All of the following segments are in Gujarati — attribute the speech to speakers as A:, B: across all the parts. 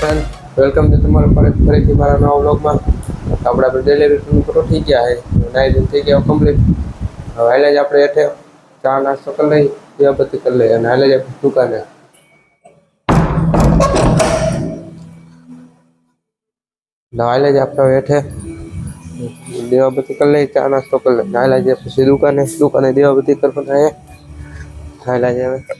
A: ફ્રેન્ડ વેલકમ છે તમારું ફરી ફરીથી મારા નવા વ્લોગમાં આપણે આપણે ડેલી રૂટીન પૂરો થઈ ગયા છે નાઈ ધોઈને થઈ ગયા કમ્પ્લીટ હવે હાલે જ આપણે હેઠે ચા નાસ્તો કરી લઈ દીવાબત્તી કરી લઈએ અને હાલે જ આપણે દુકાને ને હાલે જ આપણે હવે હેઠે દીવાબત્તી કરી લઈ ચા નાસ્તો કરી લઈએ હાલે જ પછી દુકાને દુકાને દીવાબત્તી કરવાના છે હાલે જ હવે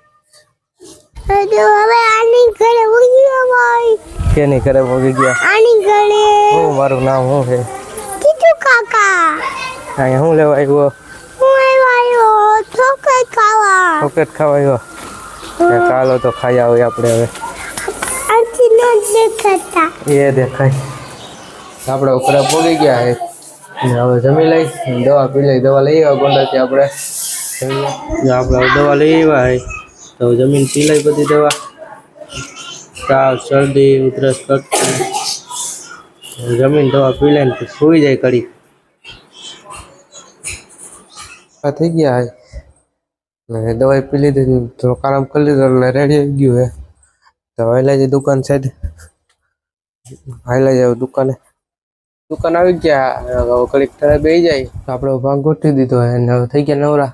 B: હવે આની ઘરે ઉગી ભાઈ.
A: કે નહીં કરે મોગી ગયા?
B: આની ઘરે.
A: હું મારું નામ હું છે?
B: કીધું કાકા.
A: અહીંયા શું લેવા આવ્યો?
B: હું આવ્યો? ચોકલેટ ખાવા.
A: ચોકલેટ ખાવા આવ્યો? ચાલો તો ખાઈ આવીએ આપણે હવે.
B: આથી ન દેખાતા.
A: એ દેખાય. આપણે ઉપર પોગી ગયા છે. હવે જમી લઈ દવા પી લઈ દવા લઈ આવ્યા ગોંડાથી આપણે. આપણે દવા લઈ આવ્યા તો જમીન સિલાઈ બધી દવા. તાવ શરદી, ઉધરસ જમીન દવા પી લઈને પછી સૂઈ જાય કડી. આ થઈ ગયા હે. ને દવાઈ પી લીધી ને થોડોક આરામ કરી લીધો ને રેડી આવી ગયું હે. તો હાઈલાજી દુકાન સાઈડ. હાઈલાજી આવું દુકાને. દુકાન આવી ગયા. કડીક ઘડીક થડે જાય. તો ભાગ ગોઠવી દીધો હે ને હવે થઈ ગયા નવરા.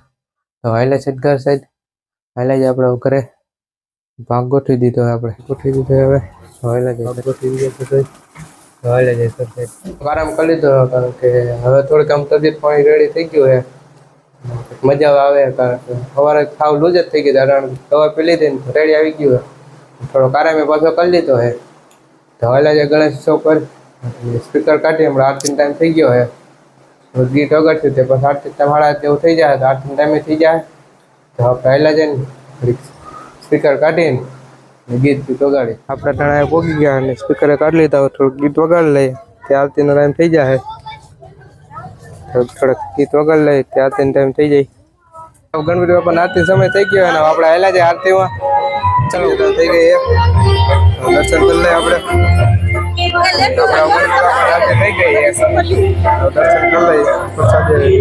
A: તો હાઈલા સાઈડ ઘર સાઈડ. વહેલા જ આપણે હવે ઘરે ભાગ ગોઠવી દીધો હે આપણે ગોઠવી દીધો હે હવે વહેલા જ ભાગ ગોઠવી દીધો છે તો વહેલા જાય ઘર સાઈડ આરામ કરી લીધો કારણ કે હવે થોડીક આમ તબિયત પાણી રેડી થઈ ગયું હે મજા આવે કારણ કે સવારે ખાવ લૂજ જ થઈ ગઈ કારણ કે દવા પી લીધી ને રેડી આવી ગયું હે. થોડોક આરામે પાછો કરી લીધો હે તો હાલે છે ગણેશ ચોક પર સ્પીકર કાઢી હમણાં આરતી ટાઈમ થઈ ગયો હે તો ગીત વગાડશું તે પછી આરતી તમારા જેવું થઈ જાય તો આરતી ટાઈમે થઈ જાય તો આપણે હાલ્યા જઈને સ્પીકર કાઢીને ને ગીત ગીત વગાડી આપણે ટાણા પોગી ગયા અને સ્પીકરે કાઢી લીધા હવે થોડુંક ગીત વગાડી લઈએ તે આરતીનો ટાઈમ થઈ જાય તો થોડુંક ગીત વગાડી લઈએ તે આરતીનો ટાઈમ થઈ જાય હવે ગણપતિ બાપાના આરતી સમય થઈ ગયો અને આપણે હાલ્યા જાય આરતીમાં ચાલો તો થઈ ગઈ એક દર્શન કરી લઈએ આપણે આપણે ગણપતિ બાપાની આરતી થઈ ગઈ એક હવે દર્શન કરી લઈએ પ્રસાદ આરતી થઈ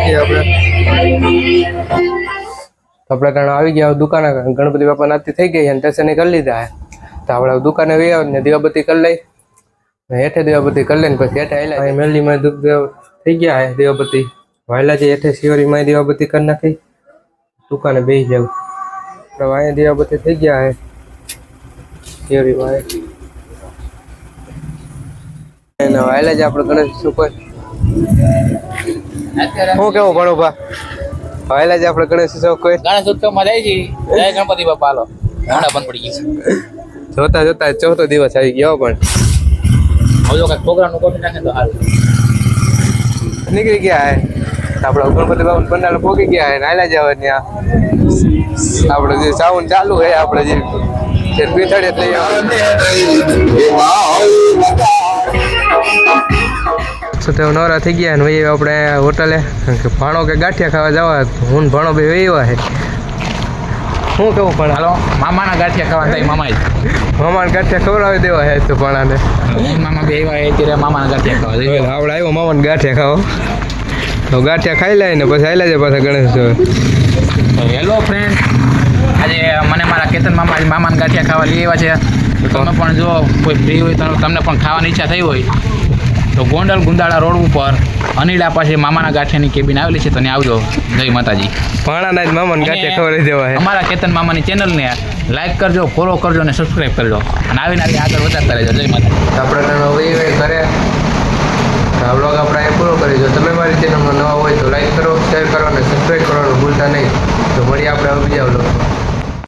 A: ગઈ આપણે આપણે ત્યાં આવી ગયા હવે દુકાને ગણપતિ બાપાની આરતી થઈ ગઈ અને દર્શન કરી લીધા હે તો આપણે હવે દુકાને વહી આવીને દીવાબત્તી કરી લઈ ને હેઠે દીવાબત્તી કરી લઈને પછી હેઠે આવેલા મેલીમાં દુઃખ દેવ થઈ ગયા હે દીવાબત્તી વાયલા જે હેઠે શિવરીમાં દીવાબત્તી કરી નાખી દુકાને બેસી જાવ આપણે વાયા દીવાબત્તી થઈ ગયા હે શિવરી ભાઈ? એને વાયલા જ આપણે ગણેશ શું હું કેવું ભણો ભા વાયલા જ આપણે ગણેશ શું કોઈ?
C: ગણેશ ઉત્સવમાં જાય છે. જય ગણપતિ બાપા હાલો. મોડા બંધ પડી ગયું
A: જોતા જોતા ચોથો દિવસ આવી ગયો પણ.
C: હવે જો કઈ પ્રોગ્રામનું નાખે તો હાલ.
A: નીકળી ગયા હે. આપણે ગણપતિ બાબા પંડાલ પોગી ગયા હે નાયલા જવા ત્યાં આપણે જે સાઉન્ડ ચાલુ હે આપણે જે પીથળે લઈ તો નવરા થઈ ગયા ને ભાઈ આપણે હોટલે. કે ભાણો કે ગાંઠિયા ખાવા જવા હું ભણો બે વહીવા હે શું કેવું પણ?
C: હાલો મામાના ગાંઠિયા ખાવા થાય મામા
A: મામાને ગાંઠિયા ખવડાવી દેવા હે તો ભાણાને.
C: મામા બે આવ્યા અત્યારે મામાના ગાંઠિયા ખાવા
A: આવડે આવ્યો મામાને ગાંઠિયા ખાવા. તો ગાંઠિયા ખાઈ લે ને પછી આવી લેજે પાછા ગણેશ
C: હેલો ફ્રેન્ડ આજે મને મારા કેતન મામા મામાને મામાના ગાંઠિયા ખાવા લઈ આવ્યા છે. તો તમે પણ જો કોઈ ફ્રી હોય તો તમને પણ ખાવાની ઈચ્છા થઈ હોય. તો ગોંડલ ગુંદાળા રોડ ઉપર અનિલા પાસે મામાના ગાંઠિયાની કેબિન આવેલી છે તો ત્યાં આવજો. જય માતાજી.
A: ભાણાના જ મામાને ગાંઠિયા ખવડાવી દેવા
C: અમારા કેતન મામાની ચેનલને લાઈક કરજો ફોલો કરજો અને સબસ્ક્રાઈબ કરજો. અને આવીને આવી આગળ વધારતા રહેજો. જય
A: માતાજી. આપણે ઘરે